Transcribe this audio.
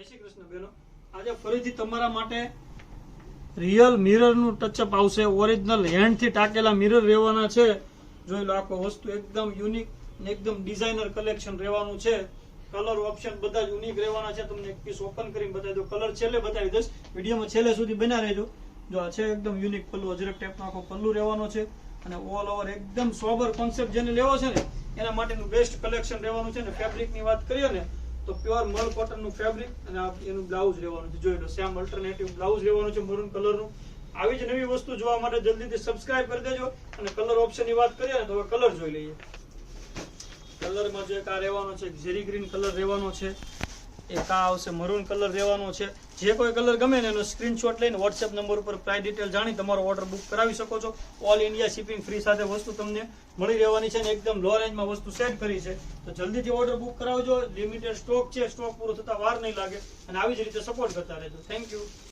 આજે ફરીથી તમારા માટે રિયલ મિરરનું ટચઅપ આવશે. ઓરિજિનલ હેન્ડથી ટાંકેલા મિરર રહેવાના છે. જોઈ લો આખો વસ્તુ એકદમ યુનિક ને એકદમ ડિઝાઇનર કલેક્શન રહેવાનું છે. કલર ઓપ્શન બધા યુનિક રહેવાના છે. તમને પીસ ઓપન કરીને બતાવી દો કલર છેલ્લે બતાવી દઈશ. વિડીયોમાં છેલ્લે સુધી બના રહેજો. જો આ છે એકદમ યુનિક પલ્લુ, અજરક ટાઈપનો આખો પલ્લુ રહેવાનો છે. અને ઓલ ઓવર એકદમ સોબર કોન્સેપ્ટ જેને લેવો છે ને, એના માટેનું બેસ્ટ કલેક્શન રહેવાનું છે. ને ફેબ્રિકની વાત કરીએ ને તો પ્યોર મલ કોટનનું ફેબ્રિક અને એનું બ્લાઉઝ લેવાનું છે. જોઈ લો સેમ અલ્ટરનેટિવ બ્લાઉઝ લેવાનું છે મરૂન કલરનું આવી જ નવી વસ્તુ જોવા માટે જલ્દીથી સબસ્ક્રાઇબ કરી દેજો અને કલર ઓપ્શનની વાત કરીએ ને તો હવે કલર જોઈ લઈએ. કલરમાં જો આ રહેવાનો છે, ઝેરી ગ્રીન કલર રહેવાનો છે. એક આ આવશે મરૂન કલર રહેવાનો છે. જે કોઈ કલર ગમે ને એનો સ્ક્રીનશોટ લઈને વોટ્સએપ નંબર ઉપર પ્રાઇસ ડિટેલ જાણી તમારો ઓર્ડર બુક કરાવી શકો છો. ઓલ ઇન્ડિયા શિપિંગ ફ્રી સાથે વસ્તુ તમને મળી રહેવાની છે ને એકદમ લો રેન્જમાં વસ્તુ સેટ કરી છે. તો જલ્દીથી ઓર્ડર બુક કરાવજો. લિમિટેડ સ્ટોક છે સ્ટોક પૂરો થતા વાર નહીં લાગે. અને આવી જ રીતે સપોર્ટ કરતા રહેજો. Thank you